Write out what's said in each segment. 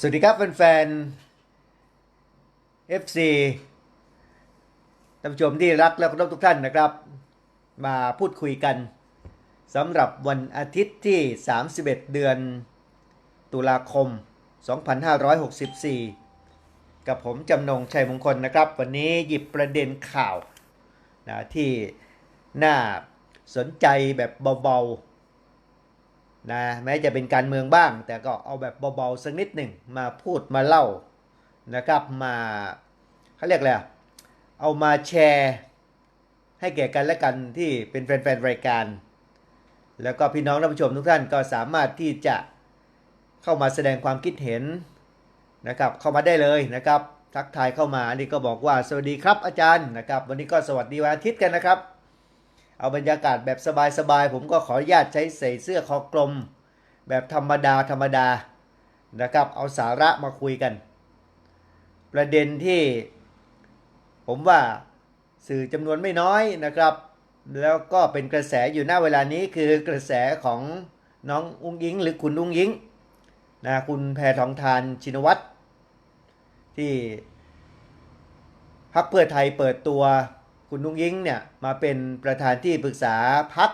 สวัสดีครับแฟนๆ FC ท่านผู้ชมที่รักและเคารพทุกท่านนะครับ มาพูดคุยกันสำหรับวันอาทิตย์ที่ 31 เดือนตุลาคม 2564 กับผมจำนงชัยมงคลนะครับ วันนี้หยิบประเด็นข่าวนะที่น่าสนใจแบบเบาๆ นะแม้จะเป็นการเมืองบ้าง แต่ก็เอาแบบเบาๆสักนิดหนึ่งมาพูดมาเล่านะครับมาเขาเรียกอะไรเอามาแชร์ให้แก่กันและกันที่เป็นแฟนๆรายการ แล้วก็พี่น้องท่านผู้ชมทุกท่านก็สามารถที่จะเข้ามาแสดงความคิดเห็นนะครับเข้ามาได้เลยนะครับทักทายเข้ามาอันนี่ก็บอกว่าสวัสดีครับอาจารย์นะครับ วันนี้ก็สวัสดีวันอาทิตย์กันนะครับ เอาบรรยากาศแบบสบายๆผมก็ขออนุญาตใช้ใส่เสื้อคอกลม แบบธรรมดาธรรมดานะครับเอาสาระมาคุยกัน ประเด็นที่ผมว่าสื่อจำนวนไม่น้อยนะครับ แล้วก็เป็นกระแสอยู่หน้าเวลานี้คือกระแสของน้องอุ้งยิงหรือคุณอุ้งยิงนะคุณแพทองทานชินวัตรที่พรรคเพื่อไทยเปิดตัว คุณนุ้งยิงเนี่ยมาเป็นประธานที่ปรึกษาพรรค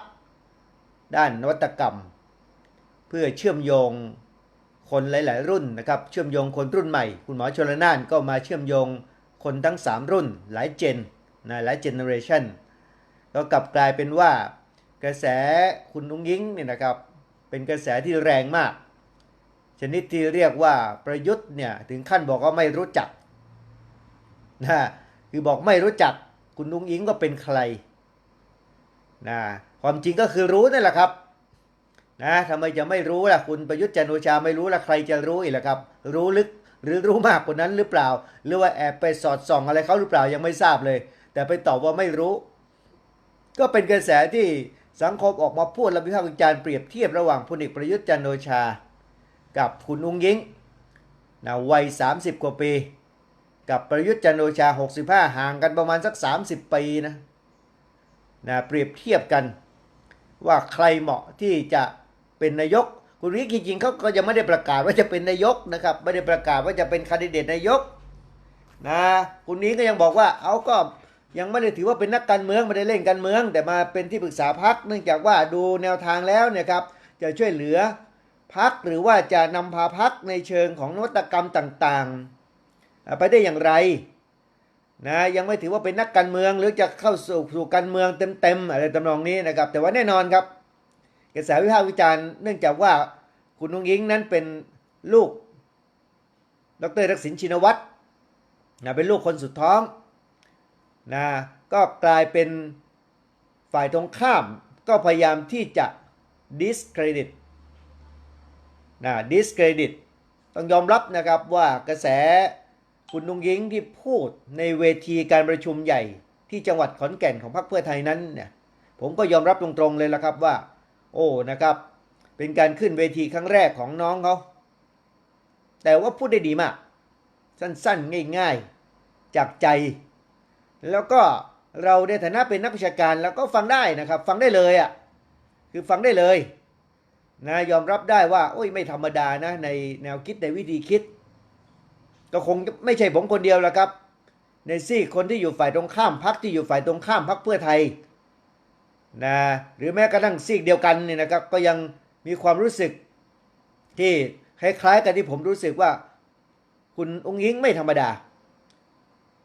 ด้านนวัตกรรม เพื่อเชื่อมโยงคนหลาย ๆ รุ่นนะครับ เชื่อมโยงคนรุ่นใหม่ คุณหมอชลนานก็มาเชื่อมโยงคนทั้ง 3 รุ่นหลายเจนนะหลายเจเนอเรชันก็กลับกลายเป็นว่ากระแสคุณนุ้งยิงเนี่ยนะครับเป็นกระแสที่แรงมาก ชนิดที่เรียกว่าประยุทธ์เนี่ยถึงขั้นบอกว่าไม่รู้จักนะคือบอกไม่รู้จัก คุณนุ้งอิงก็เป็นใครนะความจริงก็คือรู้นั่นแหละครับนะทำไมจะไม่รู้ล่ะคุณประยุทธ์จันโอชาไม่รู้ล่ะใครจะรู้อีกล่ะครับ รู้ลึกหรือรู้มากกว่านั้นหรือเปล่า หรือว่าแอบไปสอดส่องอะไรเขาหรือเปล่ายังไม่ทราบเลย แต่ไปตอบว่าไม่รู้ ก็เป็นกระแสที่สังคมออกมาพูดและวิพากษ์วิจารณ์เปรียบเทียบระหว่างพลเอกประยุทธ์จันโอชา กับคุณอุ้งยิงนะวัย 30 กว่าปี กับประยุทธ์จันโอชา 65 ห่างกันประมาณสัก 30 ปีนะนะเปรียบเทียบกันว่าใครเหมาะที่จะเป็นนายก คุณวิกจริงๆเขาก็ยังไม่ได้ประกาศว่าจะเป็นนายกนะครับ ไม่ได้ประกาศว่าจะเป็นคนดิเดตนายกนะคุณนี้ก็ยังบอกว่าเอาก็ยังไม่ได้ถือว่าเป็นนักการเมืองไม่ได้เล่นการเมือง แต่มาเป็นที่ปรึกษาพักเนื่องจากว่าดูแนวทางแล้วเนี่ยครับจะช่วยเหลือพักหรือว่าจะนำพาพักในเชิงของนวัตกรรมต่างๆ ไปได้อย่างไรนะยังไม่ถือว่าเป็นนักการเมืองหรือจะเข้าสู่สู่การเมืองเต็มๆอะไรตำนองนี้นะครับ แต่ว่าแน่นอนครับ กระแสวิพากษ์วิจารณ์เนื่องจากว่าคุณนุงยิงนั้นเป็นลูก ดรทักษิณชินวัตรนะเป็นลูกคนสุดท้องนะก็กลายเป็นฝ่ายตรงข้าม ก็พยายามที่จะ discredit นะ discredit ต้องยอมรับนะครับว่ากระแส คุณนุงยิงที่พูดในเวทีการประชุมใหญ่ที่จังหวัดขอนแก่นของพรรคเพื่อไทยนั้นเนี่ยผมก็ยอมรับตรงๆเลยละครับว่า โอ้นะครับ เป็นการขึ้นเวทีครั้งแรกของน้องเขาแต่ว่าพูดได้ดีมาก สั้นๆ ง่ายๆ จากใจ แล้วก็เราในฐานะเป็นนักวิชาการแล้วก็ฟังได้นะครับ ฟังได้เลยอะ่ะคือฟังได้เลยนะยอมรับได้ว่า โอ้ยไม่ธรรมดานะในแนวคิดในวิธีคิด ก็คงไม่ใช่ผมคนเดียวและครับ ในซี่คนที่อยู่ฝ่ายตรงข้ามพักที่อยู่ฝ่ายตรงข้ามพักเพื่อไทยนะหรือแม้กระทั่งซีกเดียวกันเนี่ยนะครับก็ยังมีความรู้สึกที่คล้ายๆกันที่ผมรู้สึกว่า คุณองค์ยิงไม่ธรรมดา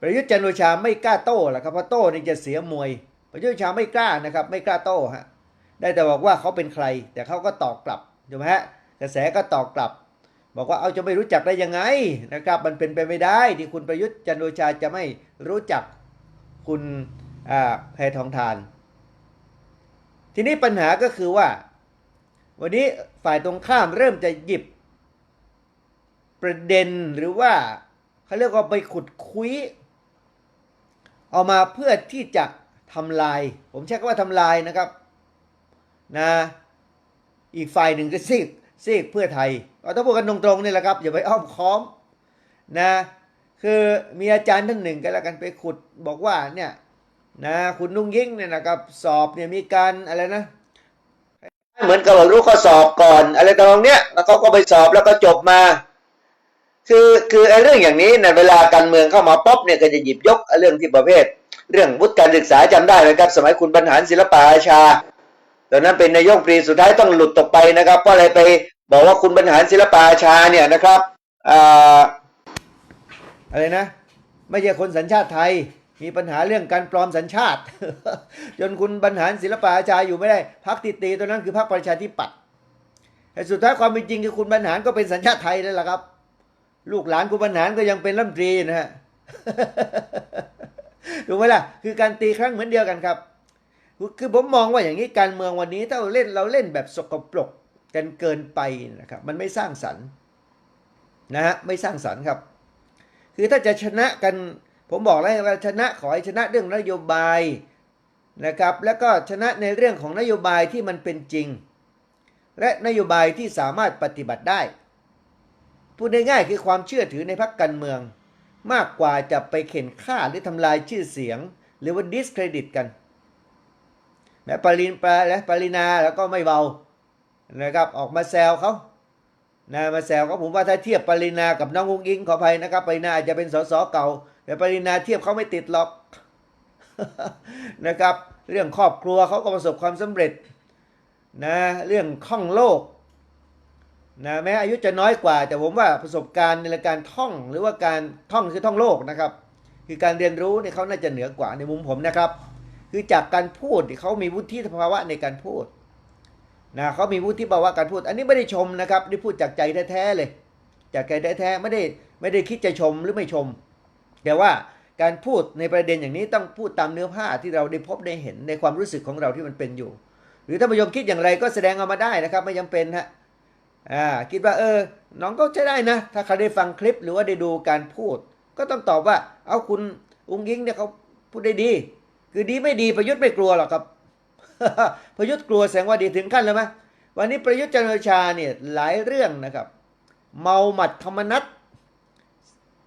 ประยุทธ์จันโอชาไม่กล้าโต้หรอกครับเพราะโต้นี่จะเสียมวย ประยุทธ์ชาไม่กล้านะครับ ไม่กล้าโต้ฮะได้แต่บอกว่าเขาเป็นใคร แต่เขาก็ตอบกลับถูกไหมฮะกระแสก็ตอบกลับ บอกว่าเอาจะไม่รู้จักได้ยังไงนะครับมันเป็นไปไม่ได้ที่คุณประยุทธ์จันโอชาจะไม่รู้จักคุณแพทองทาน ทีนี้ปัญหาก็คือว่า วันนี้ฝ่ายตรงข้ามเริ่มจะหยิบประเด็นหรือว่าเขาเรียกว่าไปขุดคุยเอามาเพื่อที่จะทำลาย ผมใช้คำว่าทำลายนะครับนะอีกฝ่ายหนึ่งก็ซีก ซีกเพื่อไทยเราต้องพูดกันตรงๆนี่แหละครับ อย่าไปอ้อมค้อมนะคือมีอาจารย์ท่านหนึ่งก็แล้วกันไปขุดบอกว่าเนี่ยนะคุณนุ่งยิ่งเนี่ยนะครับสอบเนี่ยมีการอะไรนะเหมือนกับว่ารู้ข้อสอบก่อนอะไรตรงเนี้ยแล้วเขาก็ไปสอบแล้วก็จบมา คือคือไอ้เรื่องอย่างนี้เนี่ยเวลาการเมืองเข้ามาป๊อปเนี่ยก็จะหยิบยกไอ้เรื่องที่ประเภท เรื่องวุฒิการศึกษาจำได้ไหมครับ สมัยคุณบรรหารศิลปาอาชา ตอนนั้นเป็นนายกปรีสุดท้ายต้องหลุดตกไปนะครับเพราะอะไรไปบอกว่าคุณบรรหารศิลปาชาเนี่ยนะครับอ่าอะไรนะ ไม่ใช่คนสัญชาติไทย มีปัญหาเรื่องการปลอมสัญชาติ จนคุณบรรหารศิลปาชาอยู่ไม่ได้พักติตีตัวนั้นคือพักประชาธิปัตย์แต่สุดท้ายความเป็นจริงคือคุณบรรหารก็เป็นสัญชาติไทยนั่นแหละครับ ลูกหลานคุณบรรหารก็ยังเป็นรัฐมนตรีนะฮะถูกไหมล่ะ คือการตีครั้งเหมือนเดียวกันครับ คือผมมองว่าอย่างนี้การเมืองวันนี้ถ้าเราเล่นเราเล่นแบบสกปรกกันเกินไปนะครับมันไม่สร้างสรรค์นะฮะไม่สร้างสรรค์ครับ คือถ้าจะชนะกันผมบอกแล้วว่าชนะขอให้ชนะเรื่องนโยบายนะครับ แล้วก็ชนะในเรื่องของนโยบายที่มันเป็นจริง และนโยบายที่สามารถปฏิบัติได้พูดง่ายๆคือความเชื่อถือในพรรคการเมือง มากกว่าจะไปเข็นฆ่าหรือทำลายชื่อเสียง หรือว่าดิสเครดิตกัน แม้ปรินปลาและปรินาแล้วก็ไม่เบานะครับออกมาแซวเขานะมาแซวเขาผมว่าถ้าเทียบปรินากับน้องอุ้งอิงขออภัยนะครับปรินาอาจจะเป็นสสเก่า แต่ปรินาเทียบเขาไม่ติดหรอกนะครับ เรื่องครอบครัวเขาก็ประสบความสำเร็จนะเรื่องข้องโลกนะแม้อายุจะน้อยกว่า แต่ผมว่าประสบการณ์ในการท่องหรือว่าการท่องคือท่องโลกนะครับ คือการเรียนรู้เนี่ยเขาน่าจะเหนือกว่าในมุมผมนะครับ คือจากการพูดเขามีวุฒิภาวะในการพูดนะเขามีวุฒิภาวะการพูด อันนี้ไม่ได้ชมนะครับได้พูดจากใจแท้ๆเลย จากใจแท้ๆไม่ได้ไม่ได้คิดจะชมหรือไม่ชม แต่ว่าการพูดในประเด็นอย่างนี้ต้องพูดตามเนื้อผ้าที่เราได้พบได้เห็นในความรู้สึกของเราที่มันเป็นอยู่ หรือถ้าผู้ชมคิดอย่างไรก็แสดงออกมาได้นะครับ ไม่จำเป็นฮะอ่าคิดว่าเออ น้องก็ใช้ได้นะ ถ้าใครได้ฟังคลิปหรือว่าได้ดูการพูด ก็ต้องตอบว่า เอาคุณอุ้งยิงเนี่ยเขาพูดได้ดี คือดีไม่ดีประยุทธ์ไม่กลัวหรอกครับ ประยุทธ์กลัวแสงว่าดีถึงขั้นเลยไหมวันนี้ประยุทธ์จันทร์โอชาเนี่ยหลายเรื่องนะครับ เมาหมัดธรรมนัต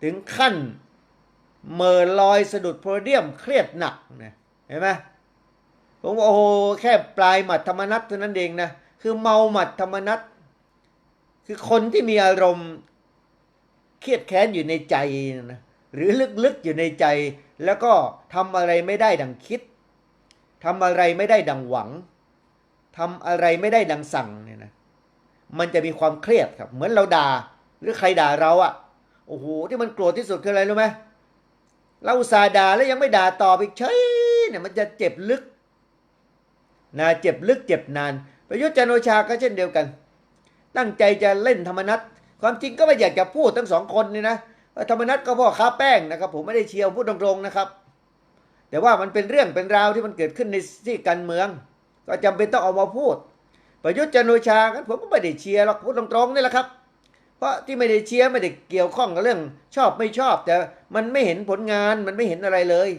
ถึงขั้นเมอลอยสะดุดโพเดียมเครียดหนักนะเห็นไหมผมบอกโอ้โหแค่ปลายหมัดธรรมนัตเท่านั้นเองนะคือเมาหมัดธรรมนัตคือคนที่มีอารมณ์เครียดแค้นอยู่ในใจนะ หรือลึกๆอยู่ในใจ แล้วก็ทำอะไรไม่ได้ดังคิดทำอะไรไม่ได้ดังหวังทำอะไรไม่ได้ดังสั่งเนี่ยนะมันจะมีความเครียดครับ เหมือนเราด่า หรือใครด่าเราอะ่ะโอ้โหที่มันโกรธที่สุดคืออะไรรู้ไหมเราอุตส่าห์ด่าแล้วยังไม่ด่าตอบอีกเฉยเนี่ยมันจะเจ็บลึกนะเจ็บลึกเจ็บนาน ประยุทธ์จันโอชาก็เช่นเดียวกัน ตั้งใจจะเล่นธรรมนัตความจริงก็ไม่อยากจะพูดทั้งสองคนนี่นะ ธรรมนัตก็พ่อค้าแป้งนะครับ ผมไม่ได้เชียร์พูดตรงๆนะครับ แต่ว่ามันเป็นเรื่องเป็นราวที่มันเกิดขึ้นในที่การเมือง ก็จำเป็นต้องเอามาพูด ประยุทธ์จันทร์โอชากันผมก็ไม่ได้เชียร์หรอกพูดตรงๆนี่แหละครับ เพราะที่ไม่ได้เชียร์ไม่ได้เกี่ยวข้องกับเรื่อง ชอบไม่ชอบ แต่มันไม่เห็นผลงานมันไม่เห็นอะไรเลย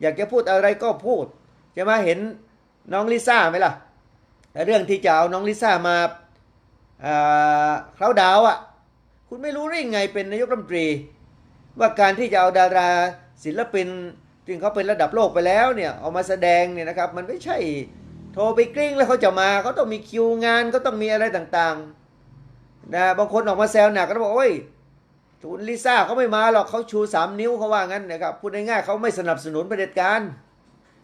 อยากจะพูดอะไรก็พูดจะมาเห็นน้องลิซ่าไหมล่ะเรื่องที่จะเอาน้องลิซ่ามาเคล้าดาวอะ่ะ คุณไม่รู้ได้ยังไงเป็นนายกรัฐมนตรี ว่าการที่จะเอาดาราศิลปินซึ่งเขาเป็นระดับโลกไปแล้วเนี่ยเอามาแสดงเนี่ยนะครับ มันไม่ใช่โทรไปกริ้งแล้วเขาจะมาเขาต้องมีคิวงานเขาต้องมีอะไรต่างๆนะบางคนออกมาแซวหนักก็บอกโอ้ยคุณลิซ่าเขาไม่มาหรอกเขาชูสามนิ้วเขาว่างั้นนะครับพูดง่ายๆเขาไม่สนับสนุนประเผด็จการ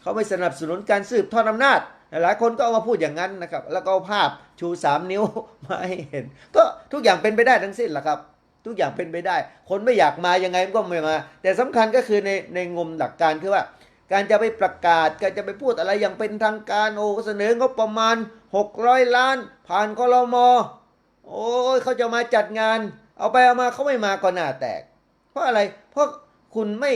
เขาไม่สนับสนุนการสืบทอดอำนาจ หลายคนก็เอามาพูดอย่างนั้นนะครับ แล้วก็ภาพชูสามนิ้วมาให้เห็น ก็ทุกอย่างเป็นไปได้ทั้งสิ้นแหละครับ ทุกอย่างเป็นไปได้ คนไม่อยากมายังไงก็ไม่มา แต่สำคัญก็คือในในงมหลักการคือว่า การจะไปประกาศการจะไปพูดอะไรอย่างเป็นทางการโอ้เสนองบประมาณ 600 ล้าน ผ่านคลมโอ้ยเขาจะมาจัดงาน เอาไปเอามาเขาไม่มาก็หน้าแตก เพราะอะไรเพราะคุณไม่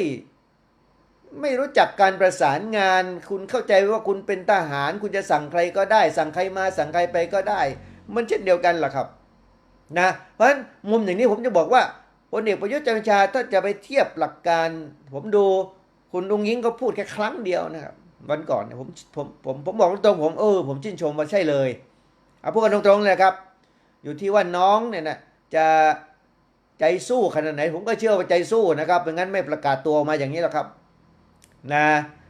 ไม่รู้จักการประสานงาน คุณเข้าใจว่าคุณเป็นทหาร คุณจะสั่งใครก็ได้ สั่งใครมาสั่งใครไปก็ได้ มันเช่นเดียวกันแหละครับนะเพราะฉะนั้นมุมอย่างนี้ผมจะบอกว่าพลเอกประยุทธ์จันทร์ชาถ้าจะไปเทียบหลักการ ผมดูคุณลุงยิงก็พูดแค่ครั้งเดียวนะครับวันก่อนเนี่ยผมผมผมผมบอกตรงๆผมเออผมชื่นชมว่าใช่เลยเอาพูดกันตรงๆเลยครับ อยู่ที่ว่าน้องเนี่ยนะจะใจสู้ขนาดไหน ผมก็เชื่อว่าใจสู้นะครับไม่งั้นไม่ประกาศตัวมาอย่างนี้หรอกครับ นะ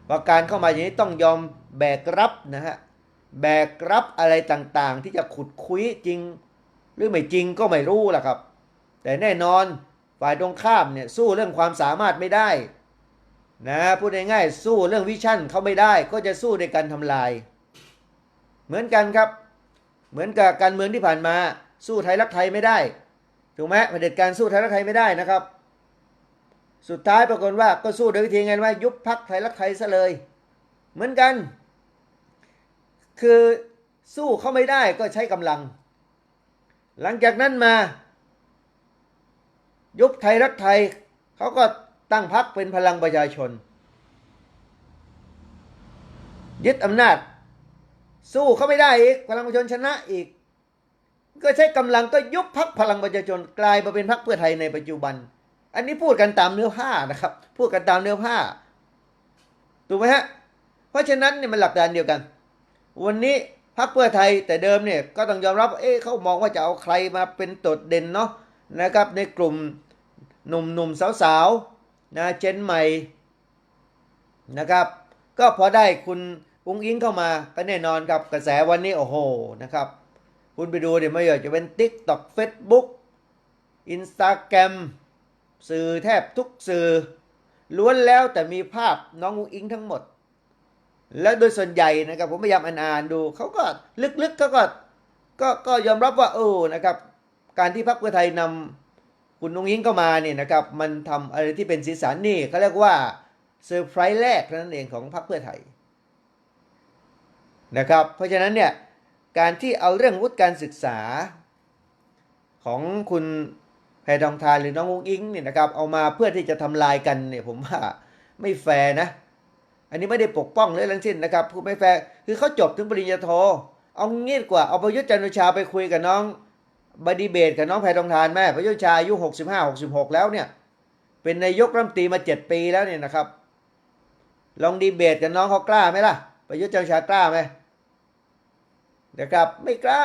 ว่าการเข้ามาอย่างนี้ต้องยอมแบกรับนะฮะแบกรับอะไรต่างๆ ที่จะขุดคุยจริง หรือไม่จริงก็ไม่รู้แหละครับ แต่แน่นอนฝ่ายตรงข้ามเนี่ยสู้เรื่องความสามารถไม่ได้นะพูดง่ายๆสู้เรื่องวิชั่นเขาไม่ได้ก็จะสู้ในการทำลาย เหมือนกันครับ เหมือนกับการเมืองที่ผ่านมา สู้ไทยรักไทยไม่ได้ถูกไหมเผด็จการสู้ไทยรักไทยไม่ได้นะครับ สุดท้ายปรากฏว่าก็สู้โดยวิธีไงว่า ยุบพักไทยรักไทยซะเลย เหมือนกัน คือสู้เขาไม่ได้ก็ใช้กำลัง หลังจากนั้นมา ยุบไทยรักไทยเขาก็ตั้งพักเป็นพลังประชาชน ยึดอำนาจ สู้เขาไม่ได้อีกพลังประชาชนชนะอีก ก็ใช้กำลังก็ยุบพักพลังประชาชนกลายมาเป็นพักเพื่อไทยในปัจจุบัน อันนี้พูดกันตามเนื้อผ้านะครับ พูดกันตามเนื้อผ้า ถูกไหมฮะ เพราะฉะนั้นเนี่ยมันหลักการเดียวกัน วันนี้พรรคเพื่อไทยแต่เดิมเนี่ยก็ต้องยอมรับ เอ๊ะเขามองว่าจะเอาใครมาเป็นโดดเด่นเนาะนะครับ ในกลุ่มหนุ่มๆสาวๆนะเจนใหม่นะครับ ก็พอได้คุณอุ้งอิงเข้ามาก็แน่นอนครับกระแสวันนี้โอ้โหนะครับ คุณไปดูเดี๋ยวไม่ว่าจะเป็น TikTok Facebook Instagram สื่อแทบทุกสื่อ ล้วนแล้วแต่มีภาพน้องอุ้งอิงทั้งหมด แล้วโดยส่วนใหญ่นะครับผมพยายามอ่านๆดูเขาก็ลึกๆเขาก็ก็ก็ยอมรับว่าเออนะครับ การที่พรรคเพื่อไทยนำคุณนุ้งยิงเข้ามาเนี่ยนะครับ มันทำอะไรที่เป็นสีสันนี่เขาเรียกว่าเซอร์ไพรส์แรกนั้นเองของพรรคเพื่อไทยนะครับ เพราะฉะนั้นเนี่ยการที่เอาเรื่องวุฒิการศึกษาของคุณ แพทองทานหรือน้องอุ้งอิงเนี่ยนะครับเอามาเพื่อที่จะทำลายกันเนี่ยผมว่าไม่แฟร์นะ อันนี้ไม่ได้ปกป้องเลยทั้งสิ้นนะครับผู้ไม่แฟร์คือเขาจบถึงปริญญาโท เอางี้ดีกว่าเอาประยุทธ์จันทร์โอชาไปคุยกับน้องบดีเบตกับน้องแพทองทานแม่ประยุทธ์ชาอายุหกสิบห้าหกสิบหกแล้วเนี่ยเป็นนายกรัฐมนตรีมาเจ็ดปีแล้วเนี่ยนะครับ ลองดีเบตกับน้องเขากล้าไหมล่ะประยุทธ์จันทร์โอชากล้าไหมนะครับไม่กล้า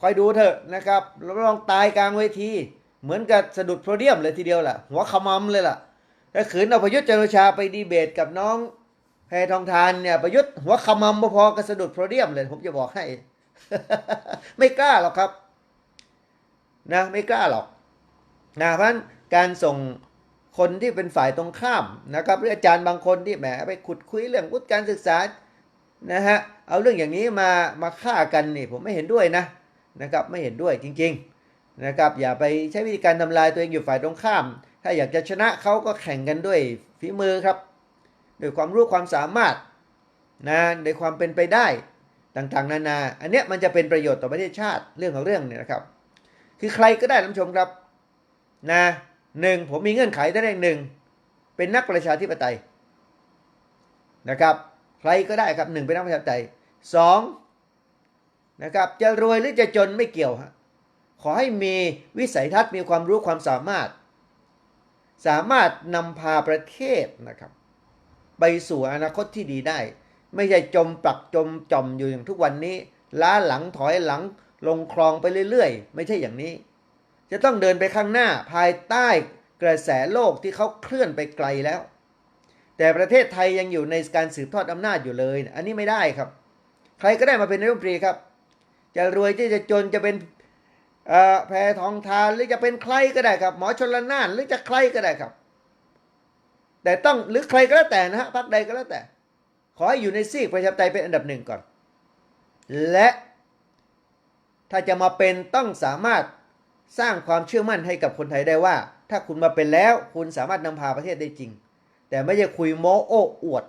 คอยดูเถอะนะครับลองตายกลางเวที เหมือนกับสะดุดโพเดียมเลยทีเดียวล่ะ หัวขมำเลยล่ะถ้าขืนเอาประยุทธ์จันทร์โอชาไปดีเบตกับน้องแพทองทานเนี่ยประยุทธ์หัวขมำพอๆกับสะดุดโพเดียมเลย ผมจะบอกให้ ไม่กล้าหรอกครับ นะ ไม่กล้าหรอกนะเพราะฉะนั้นการส่งคนที่เป็นฝ่ายตรงข้ามนะครับหรืออาจารย์บางคนที่แหมไปขุดคุยเรื่องวุฒิการศึกษานะฮะเอาเรื่องอย่างนี้มามาฆ่ากันนี่ผมไม่เห็นด้วยนะนะครับ ไม่เห็นด้วยจริง ๆ นะครับอย่าไปใช้วิธีการทำลายตัวเองอยู่ฝ่ายตรงข้าม ถ้าอยากจะชนะเขาก็แข่งกันด้วยฝีมือครับด้วยความรู้ความสามารถนะในความเป็นไปได้ต่างๆ นานา อันเนี้ยมันจะเป็นประโยชน์ต่อประเทศชาติเรื่องของเรื่องเนี่ยนะครับ คือใครก็ได้ท่านชมครับนะหนึ่งผมมีเงื่อนไขท่านเองหนึ่งเป็นนักประชาธิปไตยนะครับ ใครก็ได้ครับหนึ่งเป็นนักประชาธิปไตยสองนะครับจะรวยหรือจะจนไม่เกี่ยวฮะ ขอให้มีวิสัยทัศน์มีความรู้ความสามารถ สามารถนำพาประเทศนะครับ ไปสู่อนาคตที่ดีได้ ไม่ใช่จมปักจมจอมอยู่อย่างทุกวันนี้ ล้าหลังถอยหลังลงคลองไปเรื่อยๆ ไม่ใช่อย่างนี้ จะต้องเดินไปข้างหน้าภายใต้กระแสโลกที่เขาเคลื่อนไปไกลแล้ว แต่ประเทศไทยยังอยู่ในการสืบทอดอำนาจอยู่เลย อันนี้ไม่ได้ครับ ใครก็ได้มาเป็นนายกรัฐมนตรีครับ จะรวยจะจะจนจะเป็น แพทองทานหรือจะเป็นใครก็ได้ครับ หมอชนละนานหรือจะใครก็ได้ครับ แต่ต้องหรือใครก็แล้วแต่นะฮะพรรคใดก็แล้วแต่ ขอให้อยู่ในซีกประชาธิปไตยเป็นอันดับหนึ่งก่อน และถ้าจะมาเป็นต้องสามารถสร้างความเชื่อมั่นให้กับคนไทยได้ว่า ถ้าคุณมาเป็นแล้วคุณสามารถนำพาประเทศได้จริง แต่ไม่ใช่คุยโม้โอ้อวด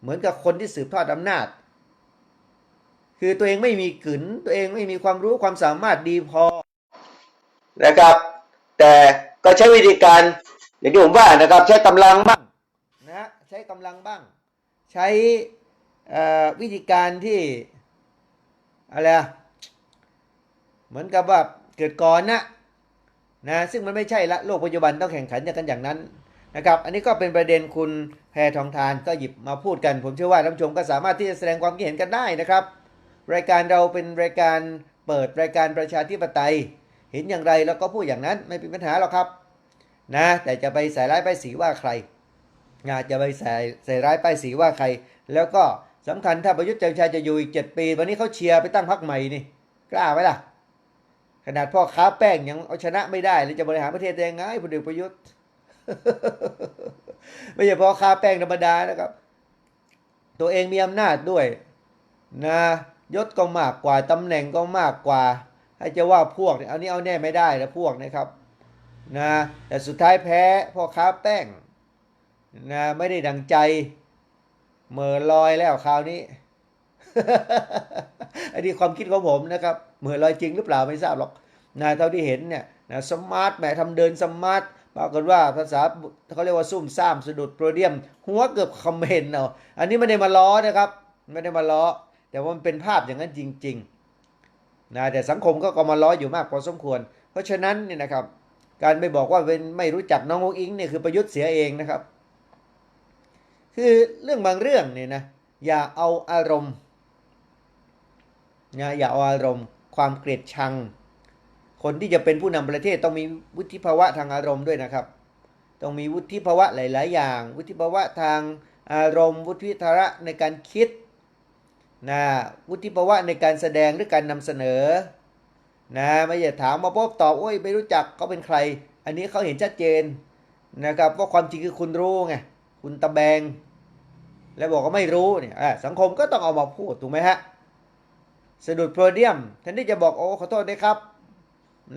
เหมือนกับคนที่สืบทอดอำนาจ คือตัวเองไม่มีกึนตัวเองไม่มีความรู้ความสามารถดีพอนะครับ แต่ก็ใช้วิธีการอย่างที่ผมว่านะครับ ใช้กำลังบ้างนะฮะใช้กำลังบ้าง ใช้เอ่อวิธีการที่อะไรอะเหมือนกับว่าเกิดก่อนนะนะซึ่งมันไม่ใช่ละโลกปัจจุบันต้องแข่งขันกันอย่างนั้นนะครับ อันนี้ก็เป็นประเด็นคุณแพทองทานก็หยิบมาพูดกัน ผมเชื่อว่าท่านผู้ชมก็สามารถที่จะแสดงความคิดเห็นกันได้นะครับ รายการเราเป็นรายการเปิดรายการประชาธิปไตย เห็นอย่างไรเราก็พูดอย่างนั้นไม่เป็นปัญหาหรอกครับ นะ แต่จะไปใส่ร้ายป้ายสีว่าใครนะจะไปใส่ใส่ร้ายป้ายสีว่าใคร แล้วก็สำคัญถ้าประยุทธ์จันทร์ชาจะอยู่อีกเจ็ดปี วันนี้เขาเชียร์ไปตั้งพรรคใหม่นี่กล้าไหมล่ะ ขนาดพ่อค้าแป้งยังเอาชนะไม่ได้เลยจะบริหารประเทศได้ยังไงพลเอกประยุทธ์ ไม่ใช่พ่อค้าแป้งธรรมดานะครับ ตัวเองมีอำนาจด้วยนะ ยศก็มากกว่าตำแหน่งก็มากกว่าให้จะว่าพวกเนี่ยเอานี้เอาแน่ไม่ได้นะพวกนะครับนะแต่สุดท้ายแพ้พ่อค้าแป้งนะไม่ได้ดังใจเหม่อลอยแล้วคราวนี้อันนี้ความคิดของผมนะครับเมือลอยจริงหรือเปล่าไม่ทราบหรอกนะเท่าที่เห็นเนี่ยนะสมาร์ทแหมทำเดินสมาร์ทปรากฏว่าภาษาเขาเรียกว่าซุ่มซ่ามสะดุดโปรเดียม หัวเกือบคอมเมนต์เอาอันนี้ไม่ได้มาล้อนะครับ ไม่ได้มาล้อ แต่ว่ามันเป็นภาพอย่างนั้นจริงๆนะแต่สังคมก็ก็มาล้ออยู่มากพอสมควร เพราะฉะนั้นเนี่ยนะครับ การไปบอกว่าเป็นไม่รู้จักน้ององอิงเนี่ยคือประยุทธ์เสียเองนะครับ คือเรื่องบางเรื่องเนี่ยนะอย่าเอาอารมณ์นะอย่าเอาอารมณ์ ความเกลียดชัง คนที่จะเป็นผู้นำประเทศต้องมีวุฒิภาวะทางอารมณ์ด้วยนะครับ ต้องมีวุฒิภาวะหลาย ๆ อย่าง วุฒิภาวะทางอารมณ์ วุฒิภาวะในการคิด นะวุฒิภาวะในการแสดงหรือการนำเสนอนะไม่ใช่ถามมาปุ๊บตอบโอ้ยไม่รู้จักเขาเป็นใคร อันนี้เขาเห็นชัดเจนนะครับว่าความจริงคือคุณรู้ไงคุณตะแบง แล้วบอกว่าไม่รู้เนี่ยสังคมก็ต้องเอามาพูดถูกไหมฮะสะดุดโพเดียมแทนที่จะบอกโอ้ขอโทษด้วยครับ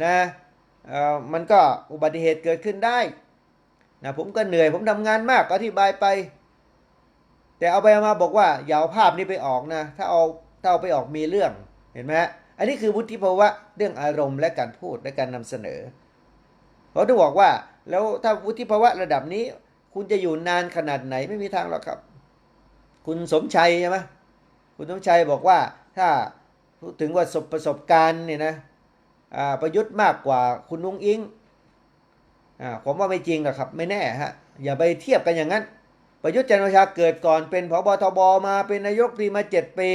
นะเออมันก็อุบัติเหตุเกิดขึ้นได้นะผมก็เหนื่อยผมทำงานมากก็อธิบายไป แต่เอาไปเอามาบอกว่าอย่าเอาภาพนี้ไปออกนะ ถ้าเอาถ้าเอาไปออกมีเรื่องเห็นไหมอันนี้คือวุฒิภาวะเรื่องอารมณ์และการพูดและการนำเสนอเขาต้องบอกว่าแล้วถ้าวุฒิภาวะระดับนี้ คุณจะอยู่นานขนาดไหนไม่มีทางหรอกครับ คุณสมชัยใช่ไหมคุณสมชัยบอกว่าถ้าถึงว่าประสบการณ์เนี่ยนะประยุทธ์มากกว่าคุณนุ้งอิงอ่าผมว่าไม่จริงหรอกครับ ไม่แน่ฮะอย่าไปเทียบกันอย่างนั้น ประยุทธ์จันทร์โอชาเกิดก่อนเป็นพบทบมาเป็นนายกตรีมาเจ็ดปี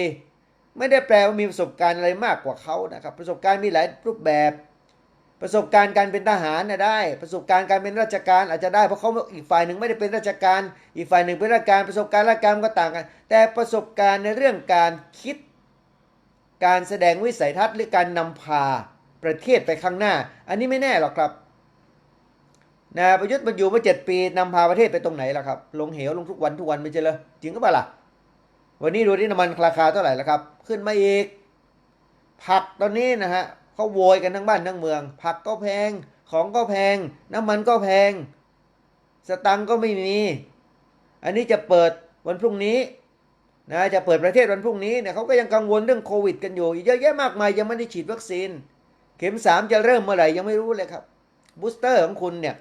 ไม่ได้แปลว่ามีประสบการณ์อะไรมากกว่าเขานะครับ ประสบการณ์มีหลายรูปแบบ ประสบการณ์การเป็นทหารนะได้ ประสบการณ์การเป็นราชการอาจจะได้เพราะเขาอีกฝ่ายหนึ่งไม่ได้เป็นราชการ อีกฝ่ายหนึ่งเป็นราชการประสบการณ์ราชการก็ต่างกัน แต่ประสบการณ์ในเรื่องการคิด การแสดงวิสัยทัศน์หรือการนำพาประเทศไปข้างหน้า อันนี้ไม่แน่หรอกครับ นะประยุทธ์มันอยู่มาเจ็ดปีนำพาประเทศไปตรงไหนล่ะครับ ลงเหวลงทุกวันทุกวันไม่ใช่เหรอจริงก็เปล่าล่ะ วันนี้ดูที่น้ำมันราคาเท่าไหร่แล้วครับ ขึ้นมาอีก ผักตอนนี้นะฮะเขาโวยกันทั้งบ้านทั้งเมือง ผักก็แพง ของก็แพง น้ำมันก็แพง สตังก็ไม่มี อันนี้จะเปิดวันพรุ่งนี้นะจะเปิดประเทศวันพรุ่งนี้เนี่ยเขาก็ยังกังวลเรื่องโควิด กันอยู่อีกเยอะแยะมากมายยังไม่ได้ฉีดวัคซีน เข็มสามจะเริ่มเมื่อไหร่ยังไม่รู้เลยครับบูสเตอร์ของคุณเนี่ย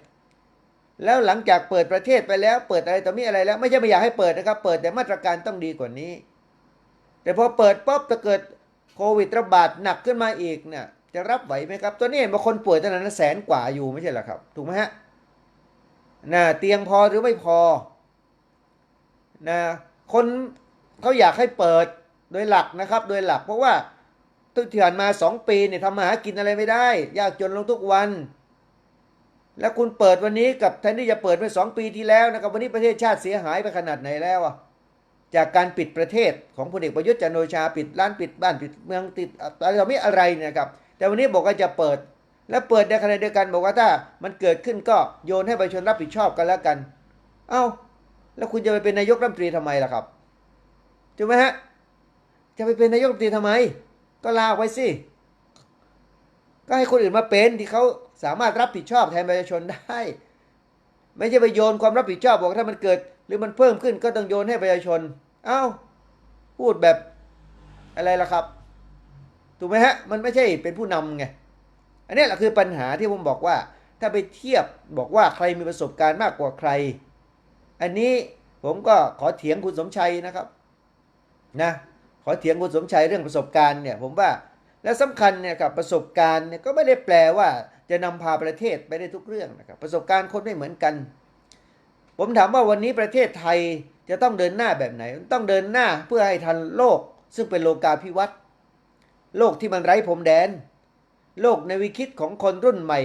แล้วหลังจากเปิดประเทศไปแล้ว เปิดอะไรต่อมีอะไรแล้ว ไม่ใช่ไม่อยากให้เปิดนะครับ เปิดแต่มาตรการต้องดีกว่านี้ แต่พอเปิดป๊อบถ้าเกิดโควิดระบาดหนักขึ้นมาอีกเนี่ยจะรับไหวไหมครับ ตัวนี้เห็นบางคนป่วยตั้งแต่แสนกว่าอยู่ไม่ใช่หรอครับ ถูกไหมฮะนะเตียงพอหรือไม่พอนะคนเขาอยากให้เปิดโดยหลักนะครับ โดยหลักเพราะว่าตุที่ผ่านมาสองปีเนี่ยทำมาหากินอะไรไม่ได้ ยากจนลงทุกวัน แล้วคุณเปิดวันนี้กับแทนที่จะเปิดเมื่อสองปีที่แล้วนะครับวันนี้ประเทศชาติเสียหายไปขนาดไหนแล้วอะจากการปิดประเทศของพลเอกประยุทธ์จันโอชาปิดร้านปิดบ้านปิดเมืองติดอะไรต่อไม่อะไรนะครับ แต่วันนี้บอกว่าจะเปิด และเปิดในขณะเดียวกันบอกว่าถ้ามันเกิดขึ้นก็โยนให้ประชาชนรับผิดชอบกันแล้วกัน เอ้า แล้วคุณจะไปเป็นนายกรัฐมนตรีทำไมล่ะครับถูกไหมฮะจะไปเป็นนายกรัฐมนตรีทำไม ก็ลาออกไปสิก็ให้คนอื่นมาเป็นที่เขา สามารถรับผิดชอบแทนประชาชนได้ ไม่ใช่ไปโยนความรับผิดชอบบอกถ้ามันเกิด หรือมันเพิ่มขึ้นก็ต้องโยนให้ประชาชน เอ้าพูดแบบอะไรล่ะครับ ถูกไหมฮะ มันไม่ใช่เป็นผู้นำไง อันนี้แหละคือปัญหาที่ผมบอกว่า ถ้าไปเทียบบอกว่าใครมีประสบการณ์มากกว่าใคร อันนี้ผมก็ขอเถียงคุณสมชัยนะครับ นะ ขอเถียงคุณสมชัยเรื่องประสบการณ์เนี่ย ผมว่าและสำคัญเนี่ยกับประสบการณ์เนี่ยก็ไม่ได้แปลว่า จะนำพาประเทศไปได้ทุกเรื่องนะครับประสบการณ์คนไม่เหมือนกัน ผมถามว่าวันนี้ประเทศไทยจะต้องเดินหน้าแบบไหน ต้องเดินหน้าเพื่อให้ทันโลก ซึ่งเป็นโลกาภิวัตน์โลกที่มันไร้พรมแดน โลกในวิคิดของคนรุ่นใหม่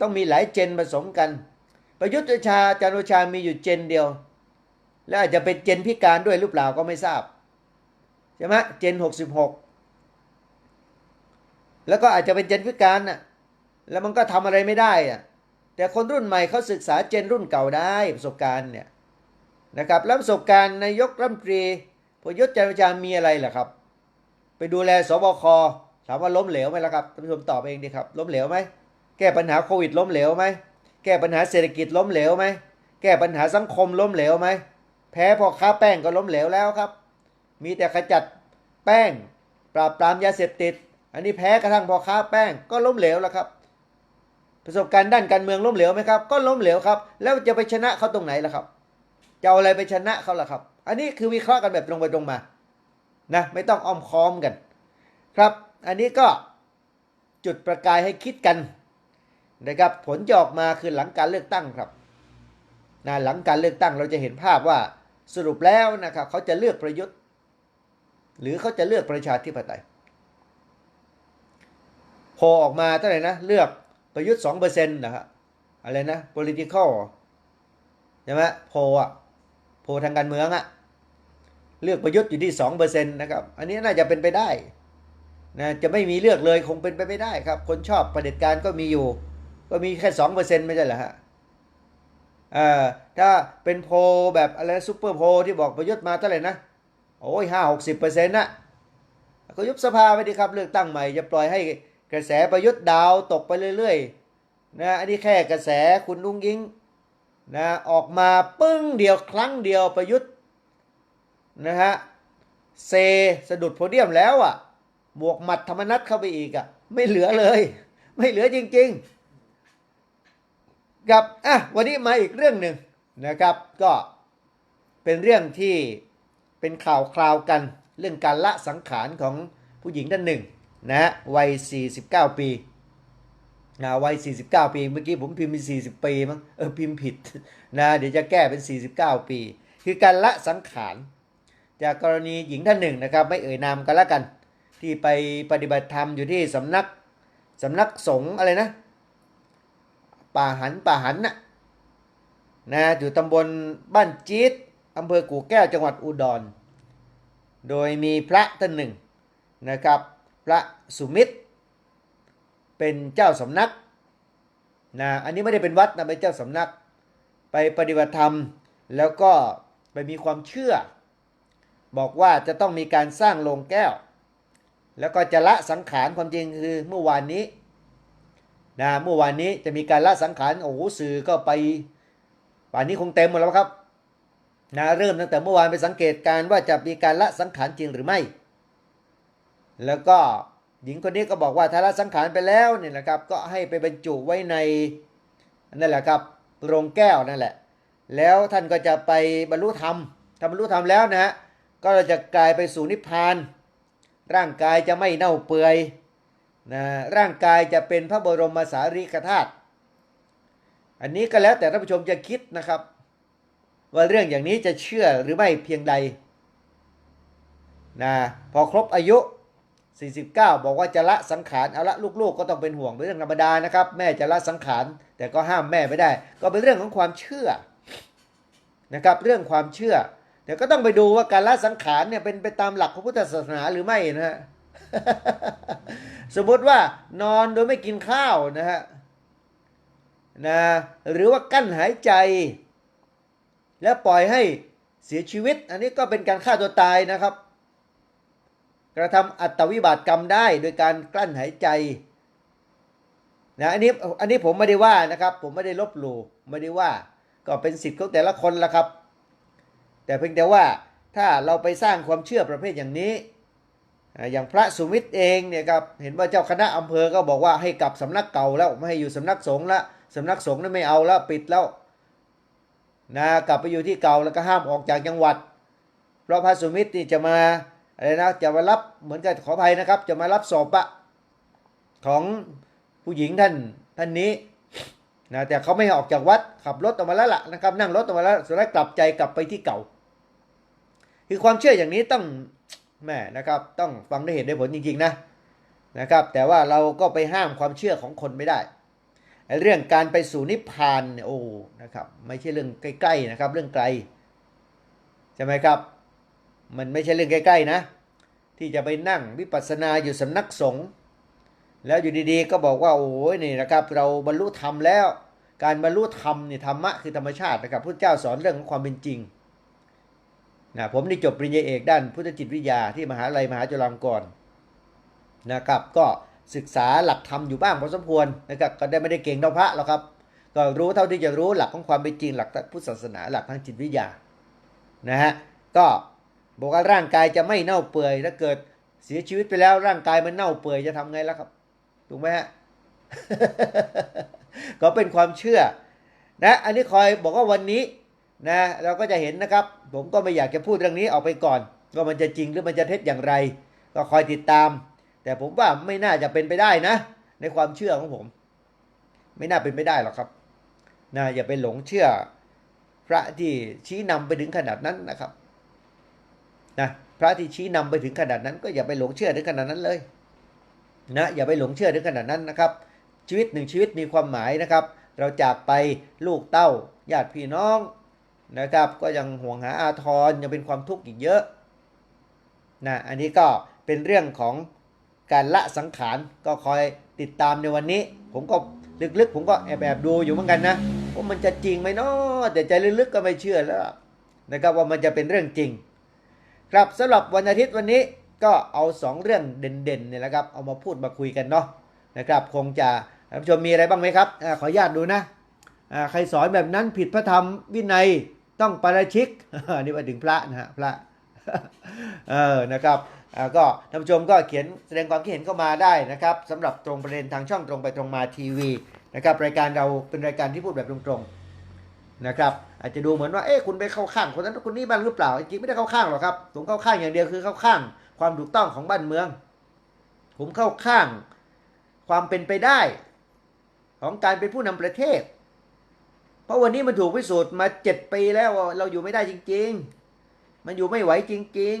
ต้องมีหลายเจนผสมกัน ประยุทธ์ชาจารโอชามีอยู่เจนเดียว และอาจจะเป็นเจนพิการด้วยหรือเปล่าก็ไม่ทราบใช่ไหมเจน 66 แล้วก็อาจจะเป็นเจนพิการน่ะ แล้วมันก็ทำอะไรไม่ได้อะแต่คนรุ่นใหม่เขาศึกษาเจนรุ่นเก่าได้ประสบการณ์เนี่ยนะครับแล้วประสบการณ์นายกรัฐมนตรีพลยศจันทร์โอชามีอะไรล่ะครับ ไปดูแลสบคถามว่าล้มเหลวไหมล่ะครับท่านผู้ชมตอบเองดีครับ ล้มเหลวไหมแก้ปัญหาโควิดล้มเหลวไหมแก้ปัญหาเศรษฐกิจล้มเหลวไหมแก้ปัญหาสังคมล้มเหลวไหมแพ้พอค้าแป้งก็ล้มเหลวแล้วครับ มีแต่ขจัดแป้ง ปราบปรามยาเสพติด อันนี้แพ้กระทั่งพอค้าแป้งก็ล้มเหลวแล้วครับ ประสบการณ์ด้านการเมืองล้มเหลวไหมครับ ก็ล้มเหลวครับ แล้วจะไปชนะเขาตรงไหนล่ะครับ จะเอาอะไรไปชนะเขาล่ะครับ อันนี้คือวิเคราะห์กันแบบตรงไปตรงมา นะ ไม่ต้องอ้อมค้อมกัน ครับ อันนี้ก็จุดประกายให้คิดกันนะครับ ผลจะออกมาคือหลังการเลือกตั้งครับนะหลังการเลือกตั้งเราจะเห็นภาพว่าสรุปแล้วนะครับเขาจะเลือกประยุทธ์ หรือเขาจะเลือกประชาธิปไตยโพลออกมาเท่าไหร่นะเลือก ประยุทธ์สองเปอร์เซ็นต์นะครับอะไรนะ political ใช่ไหมโพลอะโพทางการเมืองอะเลือกประยุทธ์อยู่ที่สองเปอร์เซ็นต์นะครับ อันนี้น่าจะเป็นไปได้นะจะไม่มีเลือกเลยคงเป็นไปไม่ได้ครับ คนชอบประเด็จการก็มีอยู่ ก็มีแค่สองเปอร์เซ็นต์ไม่ใช่เหรอฮะอ่าถ้าเป็นโพแบบอะไรซูเปอร์โพที่บอกประยุทธ์มาเท่าไหร่นะโอ้ยห้าหกสิบเปอร์เซ็นต์นะก็ยุบสภาไปดีครับเลือกตั้งใหม่จะปล่อยให้ กระแสประยุทธ์ดาวตกไปเรื่อยๆนะอันนี้แค่กระแสคุณนุ้งยิงนะออกมาปึ้งเดียวครั้งเดียวประยุทธ์นะฮะเซสะดุดโพเดียมแล้วอะบวกหมัดธรรมนัตเข้าไปอีกอะไม่เหลือเลย ไม่เหลือจริงๆ กับอะวันนี้มาอีกเรื่องหนึ่งนะครับก็เป็นเรื่องที่เป็นข่าวคราวกันเรื่องการละสังขารของผู้หญิงท่านหนึ่ง นะฮะวัย 49 ปีนะวัย 49 ปี เมื่อกี้ผมพิมพ์เป็น40 ปีมั้งเออพิมพ์ผิดนะเดี๋ยวจะแก้เป็น 49 ปี คือการละสังขาร จากกรณีหญิงท่านหนึ่งนะครับ ไม่เอ่ยนามกันละกัน ที่ไปปฏิบัติธรรมอยู่ที่สำนักสำนักสงฆ์อะไรนะ ป่าหันป่าหันน่ะนะอยู่ตำบลบ้านจี๊ดอำเภอกู่แก้วจังหวัดอุดร โดยมีพระท่านหนึ่งนะครับ ระสุมิตร เป็นเจ้าสำนักนะอันนี้ไม่ได้เป็นวัดนะเป็นเจ้าสำนัก ไปปฏิบัติธรรม แล้วก็ไปมีความเชื่อ บอกว่าจะต้องมีการสร้างโรงแก้ว แล้วก็จะละสังขารความจริงคือเมื่อวานนี้นะเมื่อวานนี้จะมีการละสังขารโอ้โหสื่อก็ไปป่านนี้คงเต็มหมดแล้วครับนะเริ่มตั้งแต่เมื่อวานไปสังเกตการว่าจะมีการละสังขารจริงหรือไม่ แล้วก็หญิงคนนี้ก็บอกว่าถ้าละสังขารไปแล้วเนี่ยนะครับก็ให้ไปบรรจุไว้ในนั่นแหละครับโรงแก้วนั่นแหละ แล้วท่านก็จะไปบรรลุธรรมถ้าบรรลุธรรมแล้วนะฮะก็จะกลายไปสู่นิพพาน ร่างกายจะไม่เน่าเปื่อยนะร่างกายจะเป็นพระบรมสารีริกธาตุอันนี้ก็แล้วแต่ท่านผู้ชมจะคิดนะครับ ว่าเรื่องอย่างนี้จะเชื่อหรือไม่เพียงใดนะพอครบอายุ 49 บอกว่าจะละสังขารเอาละลูกๆ ก็ต้องเป็นห่วงเป็นเรื่องธรรมดานะครับ แม่จะละสังขารแต่ก็ห้ามแม่ไม่ได้ ก็เป็นเรื่องของความเชื่อนะครับ เรื่องความเชื่อเดี๋ยวก็ต้องไปดูว่าการละสังขารเนี่ยเป็นไปตามหลักพระพุทธศาสนาหรือไม่นะฮะสมมติว่านอนโดยไม่กินข้าวนะฮะนะหรือว่ากั้นหายใจ แล้วปล่อยให้เสียชีวิต อันนี้ก็เป็นการฆ่าตัวตายนะครับ กระทำอัตวิบาตกรรมได้โดยการกลั้นหายใจนะอันนี้อันนี้ผมไม่ได้ว่านะครับ ผมไม่ได้ลบหลู่ไม่ได้ว่าก็เป็นสิทธิ์ของแต่ละคนละครับ แต่เพียงแต่ว่าถ้าเราไปสร้างความเชื่อประเภทอย่างนี้อ่าอย่างพระสุมิตรเองเนี่ยครับเห็นว่าเจ้าคณะอำเภอก็บอกว่าให้กลับสำนักเก่าแล้วไม่ให้อยู่สำนักสงฆ์ละสำนักสงฆ์นั้นไม่เอาแล้วปิดแล้วนะกลับไปอยู่ที่เก่าแล้วก็ห้ามออกจากจังหวัด เพราะพระสุมิตรนี่จะมา อะไรนะจะมารับเหมือนกับขออภัยนะครับ จะมารับศพอะของผู้หญิงท่านท่านนี้นะแต่เขาไม่ออกจากวัดขับรถออกมาแล้วล่ะนะครับ นั่งรถออกมาแล้วสุดท้ายกลับใจกลับไปที่เก่า คือความเชื่ออย่างนี้ต้องแม่นะครับ ต้องฟังด้วยเหตุด้วยผลจริงๆนะนะครับ แต่ว่าเราก็ไปห้ามความเชื่อของคนไม่ได้เรื่องการไปสู่นิพพานเนี่ยโอ้นะครับ ไม่ใช่เรื่องใกล้ๆนะครับ เรื่องไกลใช่ไหมครับ มันไม่ใช่เรื่องใกล้ๆนะ ที่จะไปนั่งวิปัสสนาอยู่สำนักสงฆ์แล้วอยู่ดีๆ ก็บอกว่าโอ้ยนี่นะครับ เราบรรลุธรรมแล้ว การบรรลุธรรมนี่ธรรมะคือธรรมชาตินะครับพระเจ้าสอนเรื่องของความเป็นจริงนะผมนี่จบปริญญาเอกด้านพุทธจิตวิทยาที่มหาลัยมหาจุฬาลงกรณ์นะครับก็ศึกษาหลักธรรมอยู่บ้างพอสมควรนะครับก็ได้ไม่ได้เก่งเท่าพระหรอกครับก็รู้เท่าที่จะรู้หลักของความเป็นจริงหลักพุทธศาสนาหลักทางจิตวิทยานะฮะก็ บอกว่าร่างกายจะไม่เน่าเปื่อยถ้าเกิดเสียชีวิตไปแล้วร่างกายมันเน่าเปื่อยจะทำไงล่ะครับ ถูกไหมฮะก็เป็นความเชื่อนะอันนี้คอยบอกว่าวันนี้นะเราก็จะเห็นนะครับ ผมก็ไม่อยากจะพูดเรื่องนี้ออกไปก่อน ว่ามันจะจริงหรือมันจะเท็จอย่างไร ก็คอยติดตาม แต่ผมว่าไม่น่าจะเป็นไปได้นะ ในความเชื่อของผม ไม่น่าเป็นไปได้หรอกครับนะอย่าไปหลงเชื่อพระที่ชี้นำไปถึงขนาดนั้นนะครับ นะพระที่ชี้นำไปถึงขนาดนั้น ก็อย่าไปหลงเชื่อถึงขนาดนั้นเลยนะอย่าไปหลงเชื่อถึงขนาดนั้นนะครับ ชีวิตหนึ่งชีวิตมีความหมายนะครับ เราจากไปลูกเต้าญาติพี่น้องนะครับ ก็ยังห่วงหาอาทรยังเป็นความทุกข์อีกเยอะนะอันนี้ก็เป็นเรื่องของการละสังขารก็คอยติดตามในวันนี้ ผมก็ลึกๆ ผมก็แอบแอบดูอยู่เหมือนกันนะว่ามันจะจริงไหมเนาะแต่ใจลึกๆก็ไม่เชื่อแล้วนะครับว่ามันจะเป็นเรื่องจริง ครับสำหรับวันอาทิตย์วันนี้ก็เอาสองเรื่องเด่นๆเนี่ยแหละครับ เอามาพูดมาคุยกันเนาะนะครับคงจะท่านผู้ชมมีอะไรบ้างไหมครับอขออนุญาตดูนะใครสอนแบบนั้นผิดพระธรรมวินัยต้องปาราชิกนนี้มาถึงพระนะฮะพระเออนะครับก็ท่านผู้ชมก็เขียนแสดงความคิดเห็นเข้ามาได้นะครับสำหรับตรงประเด็นทางช่องตรงไปตรงมาทีวีนะครับรายการเราเป็นรายการที่พูดแบบตรงๆ นะครับอาจจะดูเหมือนว่าเอ๊ะคุณไปเข้าข้างคนนั้นคนนี้บ้างหรือเปล่าจริงๆไม่ได้เข้าข้างหรอกครับ ผมเข้าข้างอย่างเดียวคือเข้าข้าง ความถูกต้องของบ้านเมือง ผมเข้าข้าง ความเป็นไปได้ ของการเป็นผู้นำประเทศ เพราะวันนี้มันถูกพิสูจน์มาเจ็ดปีแล้วเราอยู่ไม่ได้จริง ๆ มันอยู่ไม่ไหวจริง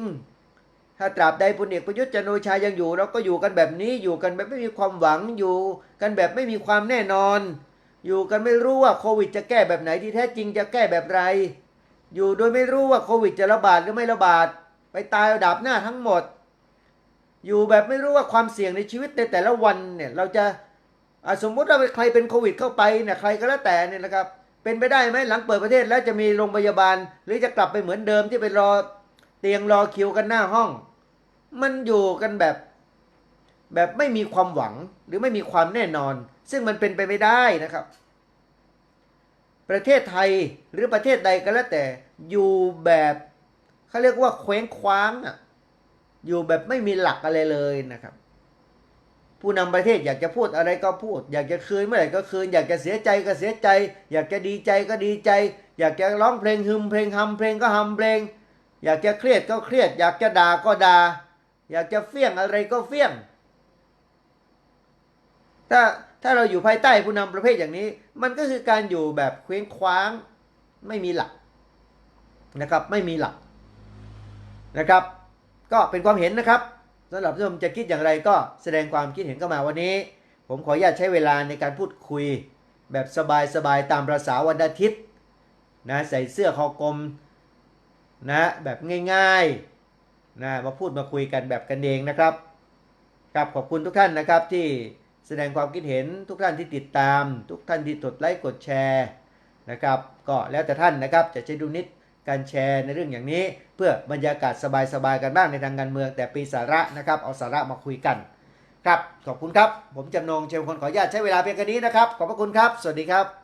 ๆ ถ้าตราบใดพลเอกประยุทธ์จันทร์โอชายังอยู่ เราก็อยู่กันแบบนี้อยู่กันแบบไม่มีความหวังอยู่ กันแบบไม่มีความแน่นอน อยู่กันไม่รู้ว่าโควิดจะแก้แบบไหนที่แท้จริงจะแก้แบบไร อยู่โดยไม่รู้ว่าโควิดจะระบาดหรือไม่ระบาด ไปตายเอาดับหน้าทั้งหมด อยู่แบบไม่รู้ว่าความเสี่ยงในชีวิตในแต่ละวันเนี่ยเราจะสมมติว่าใครเป็นโควิดเข้าไปเนี่ยใครก็แล้วแต่เนี่ยนะครับ เป็นไปได้ไหมหลังเปิดประเทศแล้วจะมีโรงพยาบาล หรือจะกลับไปเหมือนเดิมที่ไปรอเตียงรอคิวกันหน้าห้อง มันอยู่กันแบบ แบบไม่มีความหวังหรือไม่มีความแน่นอน ซึ่งมันเป็นไปไม่ได้นะครับ ประเทศไทยหรือประเทศใดก็แล้วแต่อยู่แบบเขาเรียกว่าเคว้งคว้างอะอยู่แบบไม่มีหลักอะไรเลยนะครับ ผู้นำประเทศอยากจะพูดอะไรก็พูด อยากจะคืนเมื่อไหร่ก็คืน อยากจะเสียใจก็เสียใจ อยากจะดีใจก็ดีใจ อยากจะร้องเพลงฮึมเพลงฮัมเพลงก็ฮัมเพลง อยากจะเครียดก็เครียด อยากจะด่าก็ด่าอยากจะเฟี้ยงอะไรก็เฟี้ยง ถ้าถ้าเราอยู่ภายใต้ผู้นำประเภทอย่างนี้ มันก็คือการอยู่แบบเคว้งคว้างไม่มีหลักนะครับไม่มีหลักนะครับ ก็เป็นความเห็นนะครับสำหรับท่านผู้ชมจะคิดอย่างไรก็แสดงความคิดเห็นเข้ามาวันนี้ ผมขออนุญาตใช้เวลาในการพูดคุย แบบสบายๆตามประษาวันอาทิตย์นะใส่เสื้อคอกลมนะแบบง่ายๆนะมาพูดมาคุยกันแบบกันเองนะครับครับขอบคุณทุกท่านนะครับที่ แสดงความคิดเห็นทุกท่านที่ติดตาม ทุกท่านที่กดไลค์กดแชร์นะครับ ก็แล้วแต่ท่านนะครับจะใช้ดูนิดการแชร์ในเรื่องอย่างนี้ เพื่อบรรยากาศสบายๆกันบ้างในทางการเมือง แต่ปีสาระนะครับเอาสาระมาคุยกันครับขอบคุณครับ ผมจำนงเชมคนขออนุญาตใช้เวลาเพียงแค่นี้นะครับ ขอบพระคุณครับ สวัสดีครับ